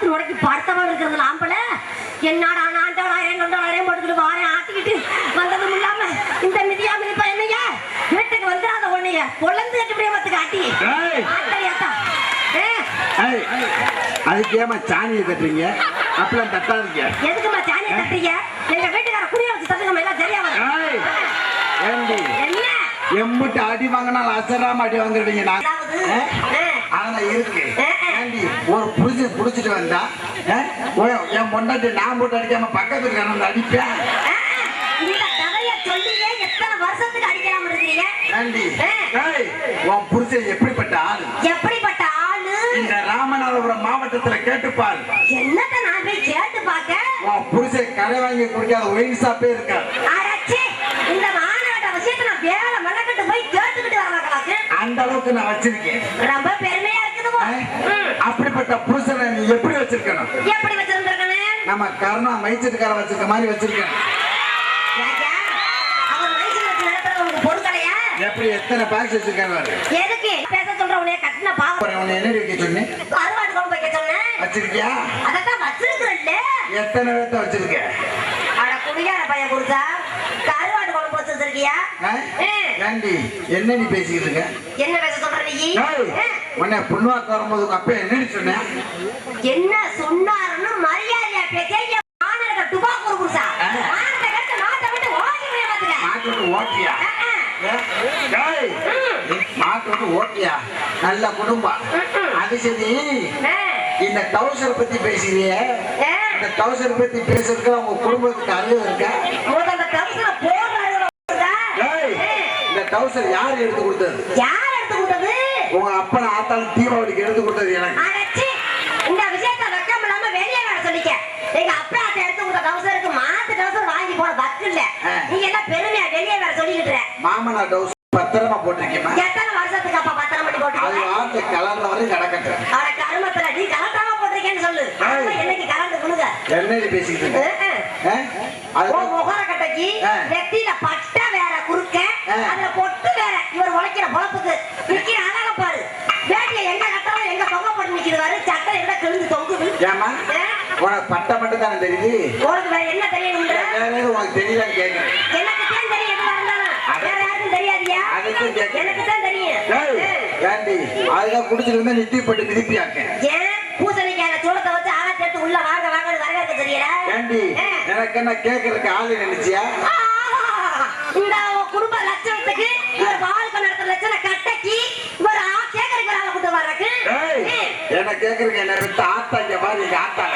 மூளைய பார்த்து உடக்கி படுத்தமா இருக்கிறது ஆம்பள? என்னடா நான்டாயிரம் ரெண்டாயிரம் போட்டுக்கிட்டு வாரேன் ஆட்டிக்கிட்டு வந்ததும் இல்லாம இந்த மிதியா மிதிப்பா என்னையா வீட்டுக்கு வந்துடாத உன்னைய. பொழந்து கட்டி பிரேமத்துக்கு ஆட்டி. டேய். ஆட்டறியாத்தா ஏ? ஏய், அதுக்கு ஏமா சாணியை தட்டுறீங்க? அப்பெல்லாம் தட்டாதீங்க. எதுக்குமா சாணியை தட்டுறீங்க? எங்க வீட்டுக்கார குடிய வச்சு தட்டுங்க எல்லாம் சரியா வரும் எம்பிட்டு அடி வாங்கினாலும் அசராம அடி வாங்குறீங்க நான். அதாவது ஆ? ஆ. அதெல்லாம் இருக்கு. ஒரு புடிச்சு புடிச்சிட்டு வந்தா என் பொண்டாட்டி நான் போட்டு அடிக்காம பக்கத்துல கிடந்து அடிப்பேன். எப்படிப்பட்ட ஆளு? எப்படிப்பட்ட ஆளு? இந்த ராமநாதபுரம் மாவட்டத்துல கேட்டுப்பாரு என்னத்த நான் போய் கேட்டு பார்க்க? உன் புருஷன் கடை வாங்கி குடிக்காத ஒயின் ஷாப்பே அடச்சே இந்த மாநாட்ட விஷயத்தை நான் வேலை மண்ணக்கட்டு போய் கேட்டுக்கிட்டு வரமாக்கலாக்கு அந்த அளவுக்கு நான் வச்சிருக்கேன். ரொம்ப பெருமையா இருக்குது போ. ஆ? ம். அப்படிப்பட்ட புருஷனை நீ எப்படி வச்சிருக்கணும்? எப்படி வச்சிருந்திருக்கனே நம்ம கருணா மைச்சத்துக்கார வச்சிருக்க மாதிரி வச்சிருக்கணும் ராஜா அவர் மனுஷன் வச்சு நடத்துறது உங்க பொருட்களையா எப்படி எத்தனை பேக்ஸ் வச்சிருக்காரு எதுக்கு? பேச சொல்ற உனைய கட்டின பாவம். உன்னை என்ன வைக்க சொன்னேன் அறுவாடு கொண்டு வைக்க சொன்னேன் வச்சிருக்கியா? அதான் வச்சிருக்கிறல்ல எத்தனை பேர்த்த வச்சிருக்க? அட குடியார பையன் கொடுத்தா கருவாடு ஆ. ஏண்டி? என்ன நீ பேசிக்கிட்டு இருக்க என்ன பேச சொல்ற நீ. உன்னை புண்ணுவாக்க வரும்போது உங்க அப்பா என்னடி சொன்னேன் என்ன சொன்னாருன்னு மரியாதையா பேசிய மாநகர டுபாக்கூர் புருஷா ஆ. மானத்தை கட்டு நாட்டை விட்டு ஓடி போய் பாத்துக்க மாட்டு விட்டு ஓட்டியா? மாட்டு விட்டு ஓட்டியா? நல்ல குடும்பம். அது சரி. இந்த டவுசர் பத்தி பேசுறியே? இந்த டவுசர் பத்தி பேசுறதுக்கு உங்க குடும்பத்துக்கு அறிவு இருக்கா முதல்ல டவுசரை போடுறாரு ஏய், இந்த டவுசர் யார் எடுத்து கொடுத்தது யார் எடுத்து கொடுத்தது உங்க அப்பன் ஆத்தாலும் தீபாவளிக்கு எடுத்து கொடுத்தது எனக்கு அடச்சி இந்த விஷயத்தை வெக்கம் இல்லாம வெளியே வர சொல்லிக்க எங்க அப்பா அத்தை எடுத்து கொடுத்த டவுசருக்கு மாத்து டவுசர் வாங்கி போட வக்கு இல்ல ஆ. நீ எல்லாம் பெருமையா வெளியே வர சொல்லிக்கிட்டு. மாமனா டவுசர் பத்திரமா போட்டிருக்கேமா எத்தனை வருஷத்துக்கு அப்பா பத்திரம் பண்ணி அது போட்டுருக்க வார்த்தை கலர்ல வரையும் கிடக்கட்டும் அவட கருமத்துல நீ கலட்டாம போட்டிருக்கேன்னு சொல்லு. அப்ப என்னைக்கு கலந்து கொடுங்க என்னடி பேசிக்கிட்டு? அது முகர கட்டைக்கு. நெத்தியில பட்டை. அதுல பொட்டு வேற. இவர் உழைக்கிற பொழப்புக்கு. நிக்கிற அழக பாரு. வேட்டிய எங்க கட்டாலும் எங்க தொங்க போட்டு நிக்குது பாரு சட்டை எங்க கிழிஞ்சு தொங்குது. ஏமா? உனக்கு பட்டை மட்டும் தானே தெரியுது? உனக்கு வேற என்ன எதுவும் உனக்கு தெரியலன்னு கேட்கிறேன் எனக்கு தான் தெரியும் எதுவா இருந்தாலும். வேற யாருக்கும் தெரியாதியா? அதுக்கும் கேட்க- எனக்கு தான் தெரியும். ஏண்டி? அதுதான் குடிச்சிட்டு இருந்தா நித்தி போட்டு மிதிப்பியாக்க. ஏன் பூசணிக்காய சூடத்தை வச்சு ஆளை சேர்த்து உள்ள வாங்க வாங்க வரவேற்க தெரியல. ஏண்டி? எனக்கு என்ன கேட்கறதுக்கு ஆளு நினைச்சியா இந்த குடும்ப லட்சணத்துக்கு இவர் வாழ்க்கை நடத்துற லட்சணம் கட்டக்கி இவர் ஆ கேட்கறதுக்கு ஒரு ஆளை கூட்டு வர்றதுக்கு ஏய், என்ன கேட்கறதுக்கு என்ன ஆத்தா இங்க பாரு இங்க ஆத்தால.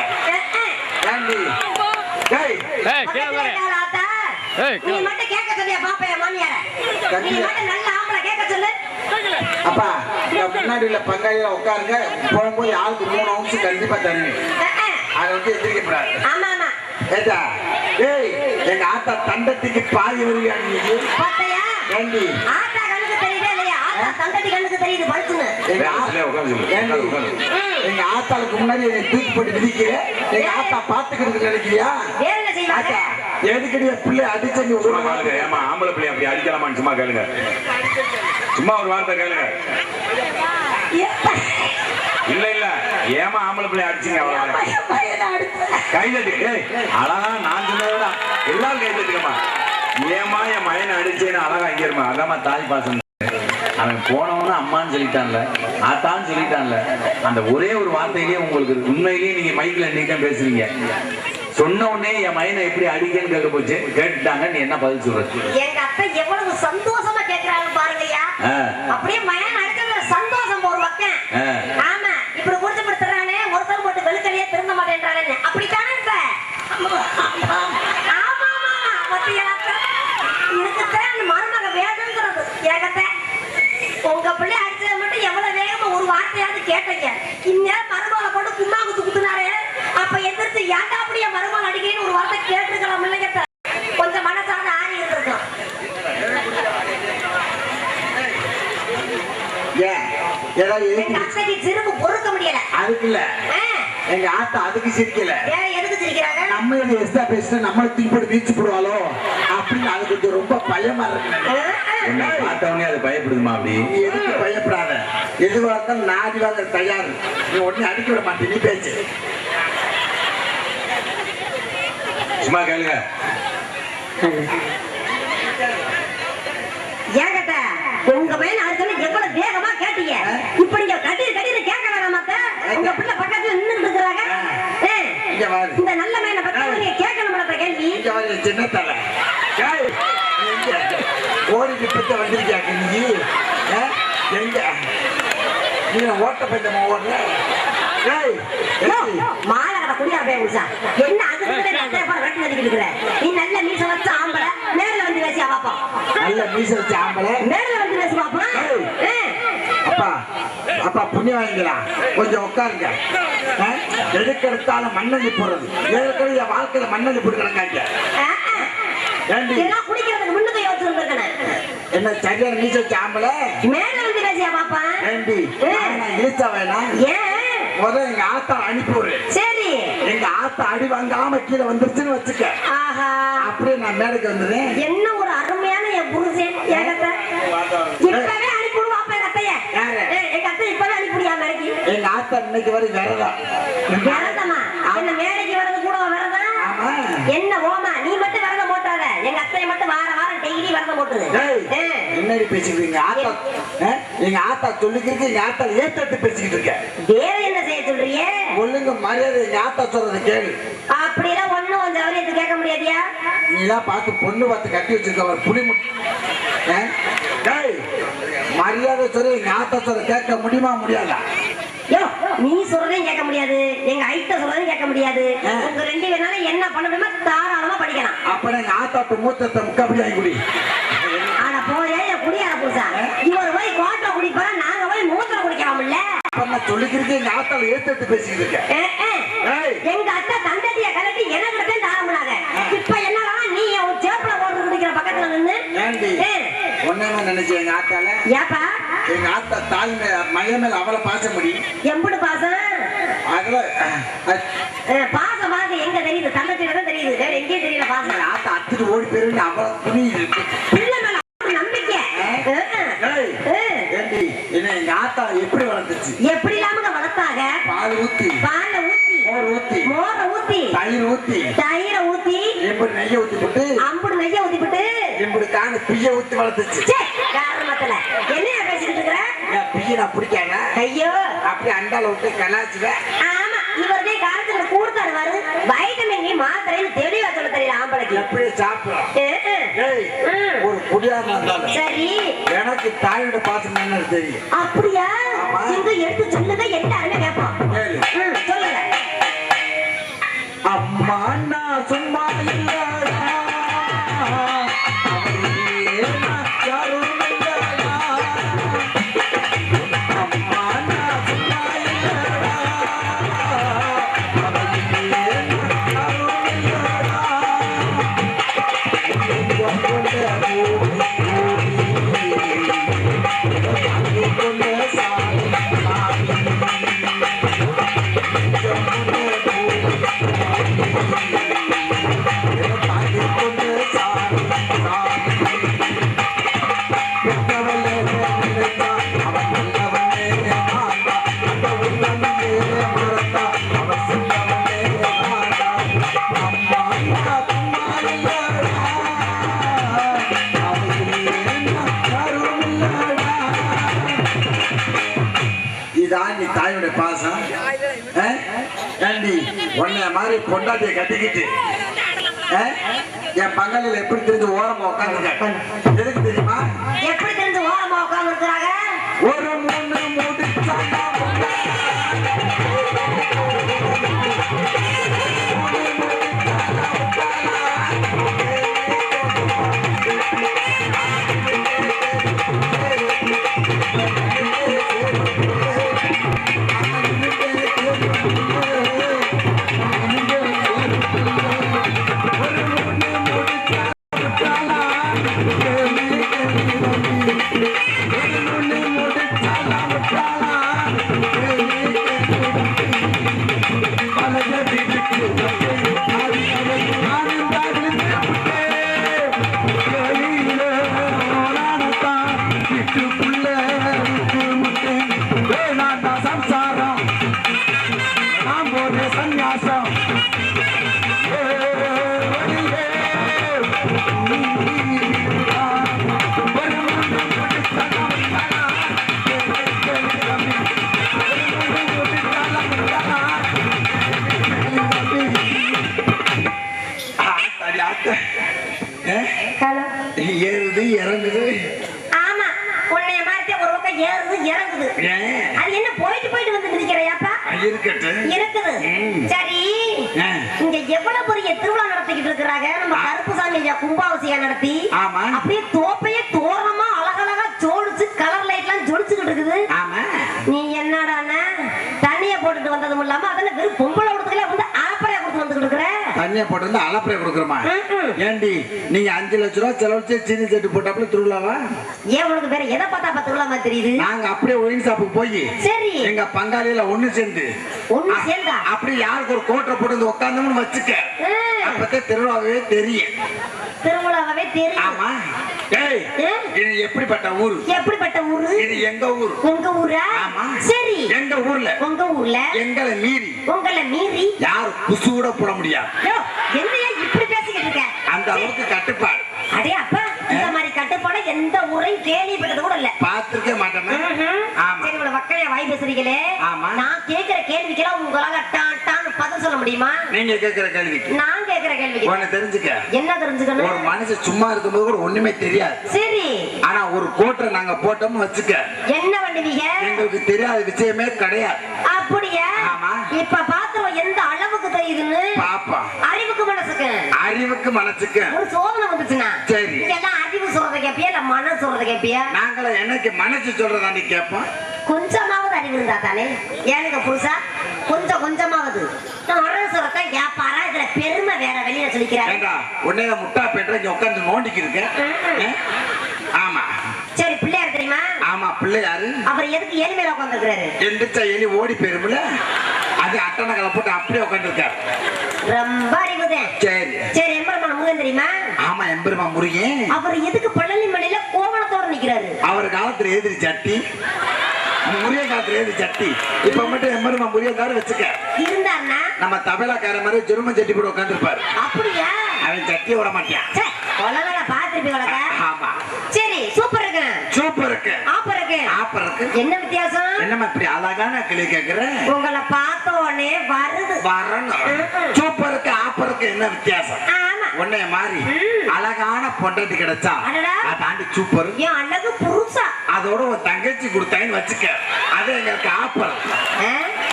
ஏண்டி? ஏய். ஏய், கீழே பாரு. ஏய், நீ கீழே. மட்டும் கேட்க சொல்லியா பாப்பா என் மாமியார? நீ கண்டிப்பா. மட்டும் நல்ல ஆம்பளை கேட்க சொல்லு. அப்பா முன்னாடி உள்ள பங்காளியில உட்காருங்க. போகும்போது ஆளுக்கு மூணு அவுன்ஸ் கண்டிப்பா அஹ். அதை வந்து எதிர்க்கப்படாது ஆமா ஆமா. ஏதா ஏய் எங்க ஆத்தா தண்டத்துக்கு பாதி வருவியா நீ? பாத்தையா ஏண்டி? ஆத்தா தங்கச்சி கண்ணுக்கு தெரியுது பழுத்துன்னு எங்க ஆத்தாளுக்கு முன்னாடி என்னை தூக்கி போட்டு மிதிக்கிற? எங்க ஆத்தா பாத்துக்கிறது நினைக்கிறியா? எதுக்கடி பிள்ளை அடிச்ச நீ விடுவாங்க கேளுங்க ஏமா ஆம்பளை பிள்ளை அப்படி அடிக்கலாமான்னு சும்மா கேளுங்க. சும்மா ஒரு வார்த்தை கேளுங்க. இல்ல இல்ல. ஏமா ஆம்பளை பிள்ளை அடிச்சீங்க அவ்வளவு கை தட்டு. ஏய் அழகா நான் சொன்னதோட எல்லாரும் கை தட்டுக்கம்மா ஏமா என் மயனை அடிச்சேன்னு அழகா இங்க இருமா அதாம்மா தாய் பாசம். அவன் போனவன அம்மான்னு சொல்லிட்டான்ல ஆத்தான்னு சொல்லிட்டான்ல. அந்த ஒரே ஒரு வார்த்தையிலேயே உங்களுக்கு உண்மையிலேயே நீங்க மைக்ல நீக்கம் பேசுறீங்க. சொன்ன உடனே என் மயனை எப்படி அடிக்கன்னு கேட்க போச்சு. கேட்டுட்டாங்க நீ என்ன பதில் சொல்றது எங்க அத்தை எவ்வளவு சந்தோஷமா கேக்குறாங்க பாருங்கய்யா. அப்படியே மயன் அடிச்சதுல சந்தோஷம் ஒரு பக்கம். ஆமா இப்படி குடிச்சு படுத்துறானே ஒருத்தர் போட்டு வெளுக்கலையே திருந்த மாட்டேன்றானே அப்படித்தானே இருப்ப? ஆமா ஆமா அவ உங்க பிள்ளை அடிச்சதை மட்டும் எவ்வளவு வேகமா ஒரு வார்த்தையாவது கேட்டீங்க. இந்நேரம் மருமகளை போட்டு கும்மா குத்து குத்துனாரு. அப்ப எதிர்த்து ஏன்டா அப்படியே மருமகள் அடிக்கிறேன்னு ஒரு வார்த்தை கேட்டுருக்கலாம் இல்லைங்க கொஞ்சம் மனசான ஆறி இருந்திருக்கும் ஏதாவது எங்க அத்தைக்கு சிறும்பு பொறுக்க முடியல. அதுக்கு இல்ல. எங்க ஆத்தா அதுக்கு சிரிக்கல. வேற எதுக்கு சிரிக்கிறாங்க? நம்ம இது எஸ்டா பேசிட்டு நம்மள தூக்கி வீச்சு போடுவாளோ? ரொம்ப பயமா இருக்கு என்ன அது பயப்படுதுமா அப்படி? எதுக்கு பயப்படாத? எதுவா இருந்தாலும் நாடி வாங்க தயார். நீ உடனே அடிக்க விட மாட்டேன் நீ பேச்சு. சும்மா கேளுங்க. ஏங்கட்ட உங்க பையன் அடுத்தது எவ்வளவு வேகமா கேட்டீங்க? இப்ப நீங்க கட்டி கட்டி கேட்க வேணாமாத்த உங்க பிள்ளை பக்கத்துல நின்று இருக்கிறாங்க. இந்த நல்ல பையனை பத்தி நீங்க கேட்கணும் கேள்வி. சின்ன தலை ஓடிட்டு பத்த வந்திருக்கியாக்க நீ? ஆ? எங்க? நீ ஓட்ட பந்தமா ஓடுற? மாலை குடியா உஷா என்ன அது கூட இந்த அத்தையை போல வெட்டி நடிக்கிட்டு இருக்கிற? நீ நல்ல மீச வச்ச ஆம்பளை நேர்ல வந்து பேசியா பாப்போம் நல்ல மீச வச்ச ஆம்பளை? நேர்ல வந்து பேசி. அப்பா அப்பா புண்ணியம் வாங்கிங்களா கொஞ்சம் உட்காருங்க? எதுக்கு எடுத்தாலும் போடுறது. ஏற்கனவே என் வாழ்க்கையில ஆ. ஏண்டி இதெல்லாம் குடிக்கிறதுக்கு முன்னுக்கு யோசிச்சு இருந்திருக்கேன் என்ன சரியான மேல வந்து பேசியா பாப்பா? ஏண்டி நான் இழுச்சா வேணாம் ஏன் முதல்ல எங்க ஆத்தா அனுப்பி விடு. சரி. எங்க ஆத்தா அடி வாங்காம கீழே வந்துருச்சுன்னு வச்சுக்க. ஆஹா. அப்படியே நான் மேடைக்கு வந்துடுறேன். என்ன ஒரு அருமையான என் புருஷன் ஏகத்தை இப்பவே அனுப்பிடுவா அப்ப எங்க அத்தைய. எங்க அத்தை இப்பவே அனுப்பிடியா மேடைக்கு. எங்க ஆத்தா இன்னைக்கு வரை விரதம். விரதமா? என்ன மேடைக்கு வர்றது கூட விரதம்? என்ன ஓமா நீ மட்டும் விரதம் போட்டாத எங்க அத்தையை மட்டும் வார வாரம் டெய்லி விரதம் போட்டுது ஏய், ஏ, என்னடி பேசிக்கிட்டு எங்க ஆத்தா ஆ? எங்க ஆத்தா சொல்லிக்கிட்டு எங்க ஆத்தா ஏத்தட்டு பேசிக்கிட்டு இருக்க. வேற என்ன செய்ய சொல்றியே ஒழுங்கு மரியாதை எங்க ஆத்தா சொல்றத கேளு. அப்படிலாம் ஒண்ணும் கொஞ்சம் அவரியத்து கேட்க முடியாதியா? நீலாம் பார்த்து பொண்ணு பார்த்து கட்டி வச்சிருக்க ஒரு புளி மரியாதை சொல்லி எங்க ஆத்தா சொல்ற கேட்க முடியுமா முடியாதா? நீ சொல்றதையும் கேட்க முடியாது. எங்க ஐட்ட சொல்றதையும் கேட்க முடியாது. உங்க ரெண்டு பேரால என்ன பண்ண முடியுமோ தாராளமா படிக்கலாம். அப்ப எங்க ஆத்தாட்டு மூத்தத்தை முக்காப்படி வாங்கி குடி ஆனா போயே என் குடியார புருஷா இவர் குடிப்பாரா நாங்க போய் மூத்திர குடிக்கலாம்ல அப்ப நான் சொல்லிக்கிறதுக்கு எங்க ஆத்தால ஏத்தட்டு பேசிக்கிட்டு இருக்கேன். ஏ, ஏ. ஏய். எங்க அத்தை தந்தட்டிய கலட்டி எனக்கு தான் தாரமுனாங்க இப்ப என்னடா நீ ஒரு சேப்பல போட்டு குடிக்கிற பக்கத்துல நின்னு. ஒன்னேமா நினைச்சு எங்க ஆத்தால? ஏப்பா? எங்க ஆத்தா தாய் மேல மய மேல அவளை பாச முடியும் எம்புடு பாசம்? அதுல பாசம் பாசம். எங்க தெரியுது? தந்தட்டில தான் தெரியுது. வேற எங்கேயும் தெரியல பாசம். ஆத்தா அத்துட்டு ஓடி போயிருந்து அவளை புரியுது. பிள்ளை மேல அவ்வளவு நம்பிக்கை ஏ, ஏய், ஏ. ஏண்டி என்ன எங்க ஆத்தா எப்படி வளர்ந்துச்சு எப்படி இல்லாம வளர்த்தாங்க பால் ஊத்தி. பால்ல ஊத்தி. மோர் ஊத்தி. மோரை ஊத்தி. தயிர் ஊத்தி. தயிரை ஊத்தி. எப்படி நெய்ய ஊத்தி போட்டு. அம்புடு நெய்ய ஊத்திவிட்டு இப்படி காணு பிய ஊத்தி வளர்த்துச்சு. ச்சே, காரணத்துல என்னைய பேசிக்கிட்டு இருக்கிற? பிய நான் பிடிக்காங்க ஐயோ. அப்படியே அண்டால விட்டு கலாச்சுவேன் இவருடைய காலத்துல கூடுத்தாரு வரு வைட்டமின் டி மாத்திரைன்னு தெளிவா சொல்ல தெரியல ஆம்பளைக்கு. எப்படி சாப்பிடும் ஏ, ஏ. ஏய் ம். ஒரு குடியாம இருந்தாலும் சரி. எனக்கு தாயோட பாசம் என்னன்னு தெரியும். அப்படியா. எங்க எடுத்து சொல்லுங்க எல்லாருமே. ம், சொல்லுங்க. அம்மா நான் சும்மா இல்லடா மாதிரி பொண்டாட்டியை கட்டிக்கிட்டு? என் பங்காளியில் எப்படி தெரிஞ்சு ஓரமா உட்காந்துருக்க எதுக்கு தெரியுமா? எப்படி தெரிஞ்சு ஓரமா உட்கார்ந்து இருக்கிறாங்க ஒரு ஏறுது இறங்குது. அது என்ன போயிட்டு போயிட்டு வந்து இருக்கட்டு இருக்குது. சரி. இங்க எவ்வளவு பெரிய திருவிழா நடத்திக்கிட்டு இருக்கிறாங்க? நம்ம கருப்புசாமி ஐயா கும்பாபிஷேகா நடத்தி. அப்படியே தோப்பையே தோரணமா அழகழகா ஜோடிச்சு கலர் லைட் எல்லாம் ஜொலிச்சுக்கிட்டு இருக்குது. நீ என்னடான்னா தண்ணிய போட்டுட்டு வந்ததும் இல்லாம அதுல வெறும் பொம்பளை கொடுத்துக்கல வந்து ஆப்பரையா கொடுத்து வந்துகிட்டு இருக்கிற தண்ணியை போட்டு வந்து அலப்பறை கொடுக்குறோமா. ஏண்டி நீங்க அஞ்சு லட்ச ரூபா செலவழிச்சு சீனி செட்டு போட்டாப்புல திருவிழாவா? ஏன் உனக்கு வேற எதை பார்த்தா பா திருவிழா தெரியுது? நாங்க அப்படியே ஒயின் ஷாப்புக்கு போய் சரி. எங்க பங்காளியில ஒண்ணு சேர்ந்து. ஒண்ணு சேர்ந்தா? அப்படி யாருக்கு ஒரு கோட்டை போட்டு வந்து உட்காந்தோம்னு வச்சுக்க. அப்பதான் திருவிழாவே தெரியும். திருவிழாவே தெரியும். ஆமா. இது எப்படிப்பட்ட ஊரு? எப்படிப்பட்ட ஊரு? இது எங்க ஊர்? உங்க ஊரா? ஆமா. சரி. எங்க ஊர்ல? உங்க ஊர்ல? எங்களை மீறி. உங்களை மீறி? யாரு குசு கூட போட முடியாது. என்னையா இப்படி பேசிக்கிட்டு இருக்க? அந்த அளவுக்கு கட்டுப்பாடு. அடே அப்பா. எந்த ஊரையும் கேள்விப்பட்டது கூட இல்ல. பார்த்திருக்க மாட்டோமே ஆமா. சரி இவ்வளவு வக்கையா வாய் பேசுறீங்களே. நான் கேக்குற கேள்விக்கெல்லாம் உங்களால டான் டான் பதில் சொல்ல முடியுமா? நீங்க கேட்கிற கேள்விக்கு. நான் கேக்குற கேள்விக்கு. உன்னை தெரிஞ்சுக்க. என்ன ஒரு தெரிஞ்சுக்கணும் மனுஷன் சும்மா இருக்கும்போது கூட ஒண்ணுமே தெரியாது. சரி. ஆனா ஒரு கோட்டை நாங்க போட்டோம்னு வச்சுக்க. என்ன பண்ணுவீங்க எங்களுக்கு தெரியாத விஷயமே கிடையாது. அப்படியா? ஆமா. இப்ப பாத்திரம் எந்த அளவுக்கு தெரியுதுன்னு? பாப்பா. அறிவுக்கு மனசுக்கு. அறிவுக்கு மனசுக்கு. ஒரு சோதனை வந்துச்சுன்னா சரி. நீங்க எல்லாம் அறிவு சொல்றத கேப்பியா இல்ல மன சொல்றத கேப்பியா நாங்கள எனக்கு மனசு சொல்றதாண்டி கேட்போம் கொஞ்சமாவது அறிவு இருந்தா தானே? ஏனுங்க புதுசா கொஞ்சம் கொஞ்சமாவது. கேப்பாரா? இதுல பெருமை வேற வெளியில முட்டா பேட்டை இங்க உட்காந்து நோண்டிக்கு இருக்க ஏ? ஆமா. சரி பிள்ளையார் தெரியுமா? ஆமா பிள்ளையாரு அவர் எதுக்கு ஏழு மேல உட்காந்துருக்காரு எந்திரிச்சா எலி ஓடி போயிருமுல அது அட்டனை கலை போட்டு அப்படியே உட்காந்துருக்காரு ரொம்ப அறிவுதான். சரி. சரி முருகன் தெரியுமா? ஆமா எம்பெருமா முருகன். அவர் எதுக்கு பழனி மலையில கோவணத்தோட நிக்கிறாரு? அவர் காலத்துல எதிரி சட்டி. முருகன் காலத்துல எதிரி சட்டி. இப்ப மட்டும் எம்பெருமா முருகன் தவிர வச்சுக்க. இருந்தாருன்னா? நம்ம தபேலாக்கார மாதிரி ஜெருமன் சட்டி போட்டு உட்காந்துருப்பாரு அப்படியா? அவன் சட்டியை விட மாட்டான். ச்சே, உலகள பாத்திருப்பீங்களா ஆமா. சரி சூப்பர் இருக்கு. சூப்பர் இருக்கு. ஆப்பர் இருக்கு. ஆப்பர் இருக்கு. என்ன வித்தியாசம்? என்னம்மா இப்படி அழகான கிளி கேக்குற? உங்களை பார்த்த உடனே வருது. வரணும். சூப்பருக்கு ஆப்பருக்கு என்ன வித்தியாசம்? உன்னைய மாதிரி அழகான பொண்டாட்டி கிடைச்சா தாண்டி சூப்பர். அழகு புருஷா அதோட உன் தங்கச்சி கொடுத்தாங்கன்னு வச்சுக்க. அது எங்களுக்கு ஆப்பர்?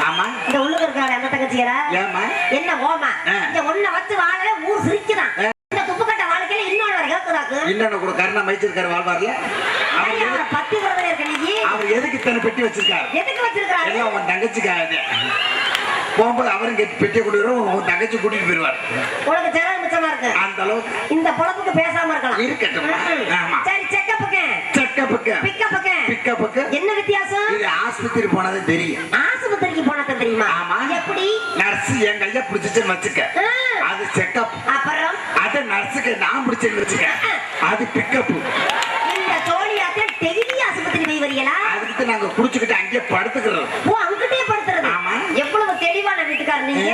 ஆமா. இந்த உள்ளுக்கு இருக்காரு அந்த தங்கச்சியரா ஏமா என்ன ஓமா. இந்த ஒன்ன வச்சு வாழ ஊர் சிரிக்குதான் இந்த துப்புக்கட்ட வாழ்க்கையில இன்னொரு கேக்குதாக்கு இன்னொன்னு கூட கருணா மைச்சிருக்காரு வாழ்வார்ல? அவர் பத்தி விரதம் இருக்க நீ? அவர் எதுக்கு இத்தனை பெட்டி வச்சிருக்காரு? எதுக்கு வச்சிருக்காரு எல்லாம் உன் தங்கச்சிக்காக போகும்போது அவரும் கெட்டி பெட்டி கொடுக்குறோம் உன் தங்கச்சி கூட்டிட்டு உனக்கு மிச்சமா இருக்கு? அந்த அளவுக்கு. இந்த பொழப்புக்கு பேசாம இருக்கலாம். இருக்கட்டும். ஆமா. சரி செக்கப்புக்கு செக்கப்புக்கு பிக்கப்புக்கு பிக்கப்புக்கு என்ன வித்தியாசம்? இது ஆஸ்பத்திரி போனது தெரியும். ஆஸ்பத்திரிக்கு போனது தெரியுமா? ஆமா. எப்படி? நர்ஸ் என் கைய பிடிச்சிச்சுன்னு வச்சுக்க. அது செக்கப் அப்புறம்? அது நர்ஸுக்கு நான் பிடிச்சேன்னு வச்சுக்க. அது பிக்கப் இந்த தோழியாத்த டெய்லி ஆஸ்பத்திரி போய் வரீங்களா அதுக்கு நாங்க குடிச்சுக்கிட்டு அங்கேயே படுத்துக்கிறோம் ஓ அங்கிட்டே படுத்துறது. ஆமா. எவ்வளவு தெளிவான வீட்டுக்காரர் நீங்க?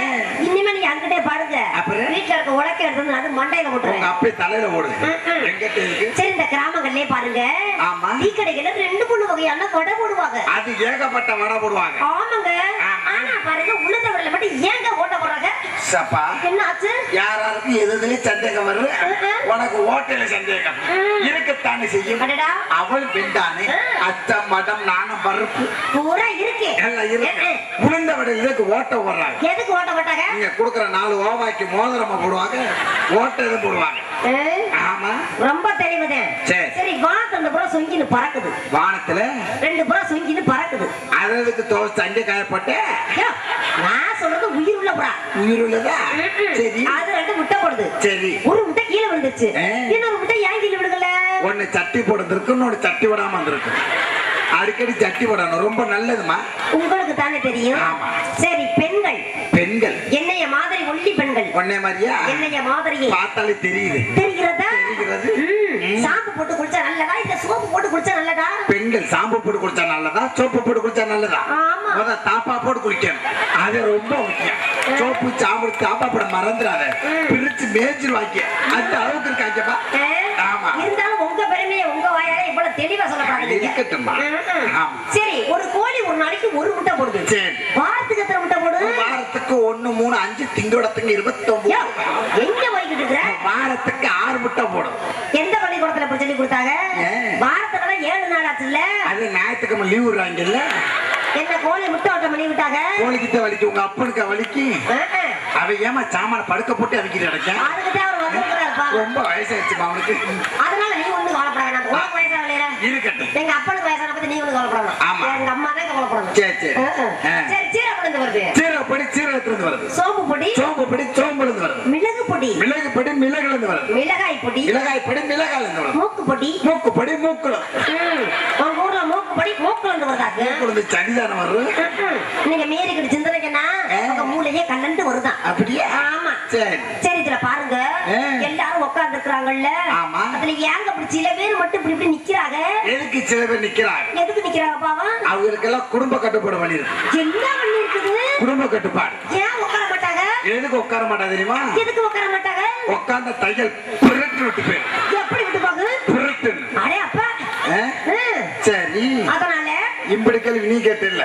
அப்புறம்? வீட்டுல இருக்க உலக்க எடுத்து அது மண்டையில போட்டுருவேன் தலையில சரி இந்த கிராமங்கள்லயே பாருங்க. ஆமா. டீ கடைகள்ல ரெண்டு மூணு வகையான வடை போடுவாங்க. அது ஏகப்பட்ட வடை போடுவாங்க. ஆமாங்க. ஆமா. ஆனா பாருங்க உளுந்தவரில் மட்டும் ஏங்க ஓட்ட போடுறாங்க. சப்பா. என்ன ஆச்சு யாராருக்கு எதுலயும் சந்தேகம் வருது? உனக்கு ஓட்டையில சந்தேகம். இருக்கத்தானே செய்யும்? அவள் பெண்டானே. அச்சம் மடம் நாணம் பருப்பு. பூரா இருக்கு. எல்லாம் இருக்கு. ஆ, ஆ. உளுந்த வடையில இதுக்கு ஓட்ட போடுறாங்க. எதுக்கு ஓட்ட போட்டாங்க? நீங்க கொடுக்குற நாலு ஓவாய்க்கு மோதிரமா போடுவாங்க ஓட்ட இது போடுவாங்க. ஆமா. ரொம்ப தெளிவுதான் சரி. சரி வானத்து ரெண்டு புறம் சொங்கின்னு பறக்குது. வானத்துல? ரெண்டு புறம் சொங்கின்னு பறக்குது. அதற்கு துவச்சு அங்கே காயப்பட்டு நான் சொல்றது உயிர் உள்ள புறா. உயிருள்ளதா சரி. அது ரெண்டு முட்டை போடுது. சரி. ஒரு முட்டை கீழே விழுந்துச்சு. இன்னொரு முட்டை ஏன் கீழே விழுகல? ஒன்னு சட்டி போடுறதுக்கு இன்னொன்னு சட்டி விடாம வந்திருக்கு. அடிக்கடி சட்டி போடணும். ரொம்ப நல்லதுமா உங்களுக்கு தானே தெரியும். சரி பெண்கள் என்னைய மாதிரி ஒல்லி பெண்கள் ஒன்னே மாதிரியா? என்னைய மாதிரியே. பார்த்தாலே தெரியுது. தெரிகிறதா? தெரிகிறது. ம், ஷாம்பு போட்டு குளிச்சா நல்லதா? இல்ல சோப்பு போட்டு குளிச்சா நல்லதா? பெண்கள் சாம்பு போட்டு குளிச்சா நல்லதா? சோப்பு போட்டு குளிச்சா நல்லதா? ஆமா. தாப்பா போட்டு குளிக்கணும். அது ரொம்ப முக்கியம். சோப்பு சாம்பு தாப்பா போட மறந்துடாத பிரிச்சு மேய்ச்சில் வாக்கிய அந்த அளவுக்கு இருக்காங்கப்பா? ஆமா. இருந்தாலும் உங்க பெருமையை உங்க வாயால இவ்வளவு தெளிவா சொல்லக்கூடாது நீங்க. இருக்கட்டும்மா. சரி ஒரு கோழி ஒரு நாளைக்கு ஒரு முட்டை போடுது. வாரத்துக்கு எத்தனை முட்டை போடுது? வாரத்துக்கு ஒண்ணு மூணு அஞ்சு திங்கோடத்துக்கு இருபத்தி யோ, எங்க போய்கிட்டு இருக்கிற? வார வாரத்துக்கு ஆறு முட்டை போடும். எந்த பள்ளிக்கூடத்துல சொல்லி கொடுத்தாங்க? வாரத்துல ஏழு நாள் ஆச்சுல்ல அது ஞாயிற்றுக்கிழமை லீவ் விடுறாங்கல்ல. என்ன கோழி முட்டை ஓட்டம் பண்ணி விட்டாங்க வலிக்கு உங்க அப்பனுக்கு வலிக்கு. அவன் ஏமா சாமான படுக்க போட்டு அவிக்கிட்டு வந்திருக்கிறாருப்பா ரொம்ப வயசாயிடுச்சுமா அவனுக்கு. அதனால நீ ஒண்ணு கவலைப்பட வேணாம் உனக்கு இருக்கட்டும். எங்க அப்பனுக்கு வயசான பத்தி நீ ஒண்ணு கவலைப்படணும் ஆமா. எங்க அம்மா தான் கவலைப்படணும். சரி, சரி. சரி சீரகம் இருந்து வருது. சீரகப்படி சீரகத்திலிருந்து வருது. சோம்பு பொடி. சோம்பு படி சோம்புலேருந்து வருது. மிளகு பொடி. மிளகு படி வருது. மிளகாய் பொடி. மிளகாய் படி மிளகாயிலிருந்து வருது. மூக்கு பொடி. மூக்கு படி மூக்குல ம், உங்க ஊர்ல மூக்கு பொடி சனிதானம். நீங்க மீறிக்கிட்டு சிந்தனைக்குன்னா ஆ. உங்க மூளையே கண்ணண்டு வருதான் அப்படியே? ஆமா. சரி. சரி இதுல பாருங்க. எல்லாரும் உட்கார்ந்து இருக்கிறாங்கல்ல ஆமா. அதுல ஏங்க அப்படி சில பேர் மட்டும் இப்படி இப்படி நிக்கிறாங்க? எதுக்கு சில பேர் நிக்கிறாங்க? எதுக்கு நிக்கிறாங்க பாவா அவங்களுக்கெல்லாம் குடும்ப கட்டுப்பாடு வழி இருக்கு. என்ன பண்ணி இருக்குது? குடும்ப கட்டுப்பாடு. ஏன் உட்கார மாட்டாங்க? எதுக்கு உட்கார மாட்டா தெரியுமா? எதுக்கு உட்கார மாட்டாங்க? உட்கார்ந்த தையல் புரட்டு விட்டு எப்படி விட்டு போகுது புரட்டுன்னு. அடே அப்பா. ஆ? ம். சரி. அதனால இப்படி கேள்வி நீ கேட்டில்ல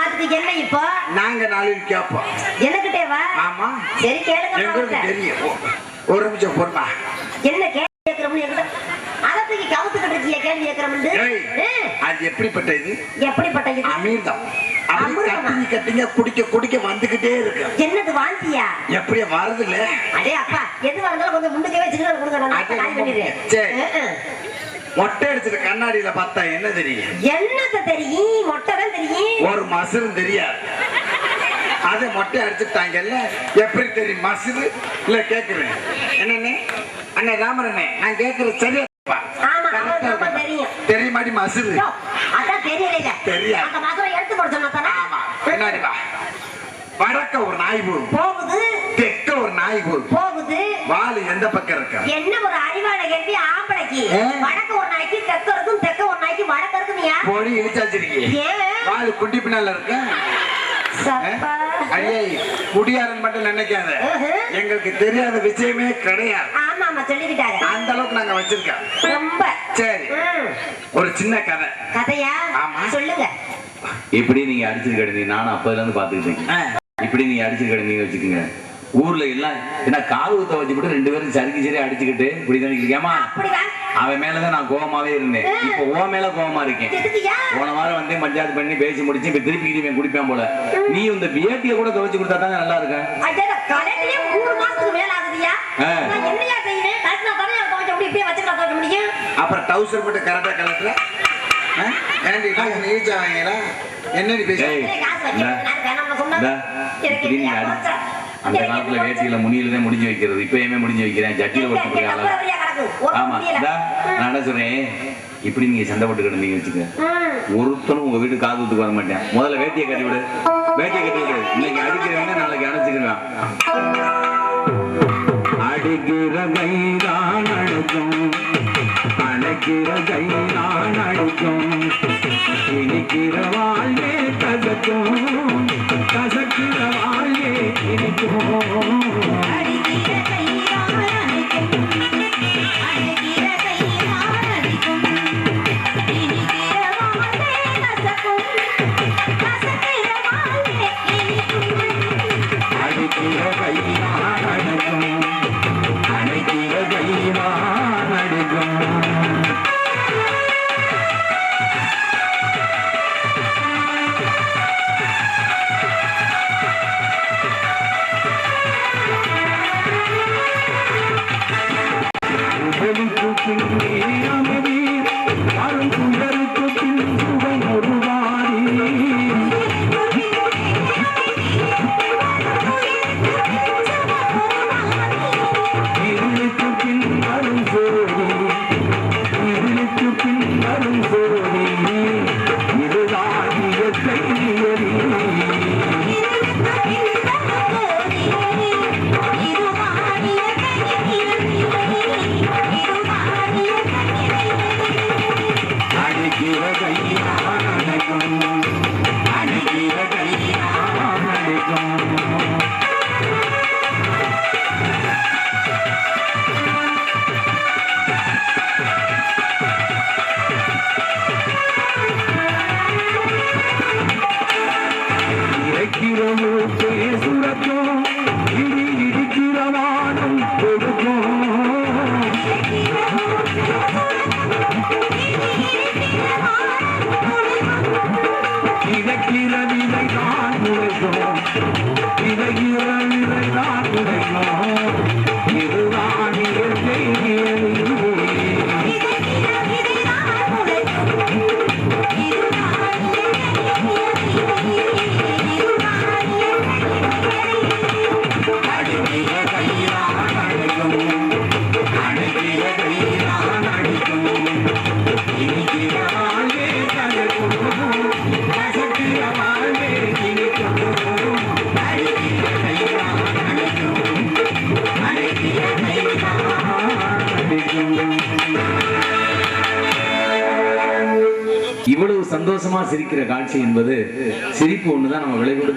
அதுக்கு என்ன இப்போ? நாங்க நாளைக்கு கேட்போம். எனக்கிட்டே வா ஆமா. சரி கேளுங்க எங்களுக்கு. தெரியும். ஒரு நிமிஷம் பொறுமா. என்ன கேள்வி கேட்கிறோம்னு என்கிட்ட அதை தூக்கி கவுத்துக்கிட்டு இருக்கிய கேள்வி கேட்கிறோம்னு. அது எப்படிப்பட்ட இது? எப்படிப்பட்ட இது? அமீர்தம்? கட்டிங்க கட்டிங்க குடிக்க குடிக்க வந்துகிட்டே இருக்கு. என்னது வாந்தியா எப்படி வருதுல்ல அடே அப்பா எது வந்தாலும் கொஞ்சம் முண்டுக்கவே சின்ன கொடுங்க நான் சரி. மொட்டை அடிச்சிட்டு கண்ணாடியில பார்த்தா என்ன தெரியும்? என்னத்த தெரியும்? மொட்டை தான் தெரியும். ஒரு மசுரும் தெரியாது. அதை மொட்டை அடிச்சுட்டாங்கல்ல எப்படி தெரியும்? மசுரு இல்ல கேக்குறேன். என்னண்ணே? அண்ணே ராமரண்ணே நான் கேக்குறது சரியா. தெரியுமாடி மசுரு அதான் தெரியல தெரியாது. பின்னாடி வா. வடக்க ஒரு நாய் போகும் போகுது. தெற்க ஒரு நாய் போகும் போகுது. வாலு எந்த பக்கம் இருக்கு? என்ன ஒரு அறிவான கேள்வி? ஆம்பளைக்கு. வடக்கு ஒரு நாய்க்கு தெற்க இருக்கும் தெற்க ஒரு நாய்க்கு வடக்கு இருக்குமியா பொடி இழிச்சாச்சிருக்கீங்க ஏன் வாலு குட்டி பின்னால இருக்கு? ஐயே குடியாரன் மட்டும் நினைக்காத. எங்களுக்கு தெரியாத விஷயமே கிடையாது. ஆமா ஆமா சொல்லிக்கிட்டாங்க அந்த அளவுக்கு நாங்க வச்சிருக்கோம். ரொம்ப. சரி. ஒரு சின்ன கதை. கதையா? ஆமா. சொல்லுங்க. இப்படி நீங்க அடிச்சது கிடந்தீங்க நானும் அப்பதுல இருந்து பாத்துக்கிட்டேன் இப்படி நீங்க அடிச்சது கிடந்தீங்க வச்சுக்கோங்க. ஊர்ல எல்லாம் என்ன காது குத்த வச்சுக்கிட்டு ரெண்டு பேரும் சரிக்கு சரி அடிச்சுக்கிட்டு இப்படி அப்படிவா அவன் மேலதான் நான் கோவமாவே இருந்தேன். இப்போ ஓ மேல கோவமா இருக்கேன். போன வாரம் வந்து பஞ்சாயத்து பண்ணி பேசி முடிச்சு இப்ப திருப்பி இவன் குடிப்பான் போல. நீ இந்த வேட்டியை கூட துவைச்சு கொடுத்தா தானே நல்லா இருக்க அடடா, கடையிலேயே மூணு மாசத்துக்கு மேல ஆகுதுயா? ஆ. நான் என்னையா செய்வேன்? கட்டினா தானே எனக்கு துவைக்க முடியும் இப்படியே வச்சுக்கலாம் துவைக்க முடியும்? அப்புறம் டவுசர் மட்டும் கரெக்டா கலத்துல என்ன நீ பேச என்னையா அடி- குறைச்ச? அந்த காலத்துல வேட்டியில முனியில தான் முடிஞ்சு வைக்கிறது. இப்பயுமே முடிஞ்சு வைக்கிறேன். ஜட்டியில ஆளா? கிடக்கு? ஒரு ஆமா. நான் என்ன சொல்றேன்? இப்படி நீங்க சண்டை போட்டு கிடந்தீங்க வச்சுக்க. ஒருத்தனும் உங்க வீட்டு காது ஊத்துக்கு வர மாட்டேன். முதல்ல வேட்டியை கட்டி விடு. வேட்டியை கட்டி விடு. இன்னைக்கு அடிக்கிறவங்க நாளைக்கு அணைச்சுக்கிடுவான் அடிக்கிற கைதான் அழைக்கும் அணைக்கிற நான் அழைக்கும் இனிக்கிற வாழ்வே கசக்கும். கசக்கிற வாழ்வே இனிக்கும்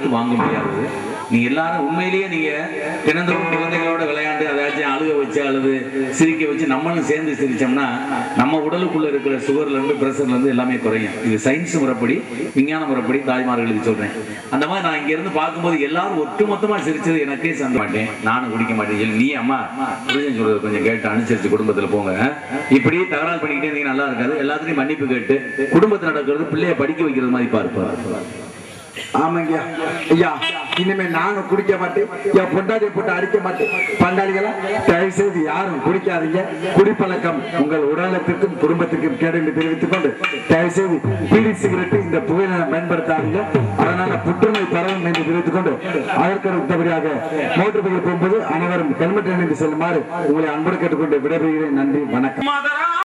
கொடுத்து வாங்க முடியாது. நீங்க எல்லாரும் உண்மையிலேயே நீங்க தினந்தோறும் குழந்தைகளோட விளையாண்டு அதாச்சும் அழுக வச்சு அழுது சிரிக்க வச்சு நம்மளும் சேர்ந்து சிரிச்சோம்னா நம்ம உடலுக்குள்ள இருக்கிற சுகர்ல இருந்து பிரஷர்ல இருந்து எல்லாமே குறையும். இது சயின்ஸ் முறைப்படி விஞ்ஞான முறைப்படி தாய்மார்களுக்கு சொல்றேன். அந்த மாதிரி நான் இங்க இருந்து பார்க்கும்போது எல்லாரும் ஒட்டுமொத்தமா சிரிச்சது எனக்கே சந்த மாட்டேன். நானும் குடிக்க மாட்டேன். சொல்லி, நீ அம்மா புரிஞ்சு சொல்றது கொஞ்சம் கேட்டு அனுசரிச்சு குடும்பத்துல போங்க. இப்படி தகராறு பண்ணிக்கிட்டே இருந்தீங்க நல்லா இருக்காது. எல்லாத்துலயும் மன்னிப்பு கேட்டு குடும்பத்தில் நடக்கிறது பிள்ளைய படிக்க வைக்கிறது மாதிரி பார்ப்பாரு ஆமாங்க ஐயா இனிமே நானும் குடிக்க மாட்டேன் என் பொண்டாட்டி போட்டு அடிக்க மாட்டேன் பங்காளிகளா தயவு செய்து யாரும் குடிக்காதீங்க. குடிப்பழக்கம் உங்கள் உடலத்திற்கும் குடும்பத்திற்கும் கேடு தெரிவித்துக் கொண்டு தயவு செய்து பீடி சிகரெட்டு இந்த புகையில பயன்படுத்தாதீங்க. அதனால புற்றுநோய் பரவும் என்று தெரிவித்துக் கொண்டு அதற்கு அடுத்தபடியாக மோட்டர் பைக்கில் போகும்போது அனைவரும் ஹெல்மெட் அணிந்து செல்லுமாறு உங்களை அன்பு கேட்டுக்கொண்டு விடைபெறுகிறேன். நன்றி வணக்கம்.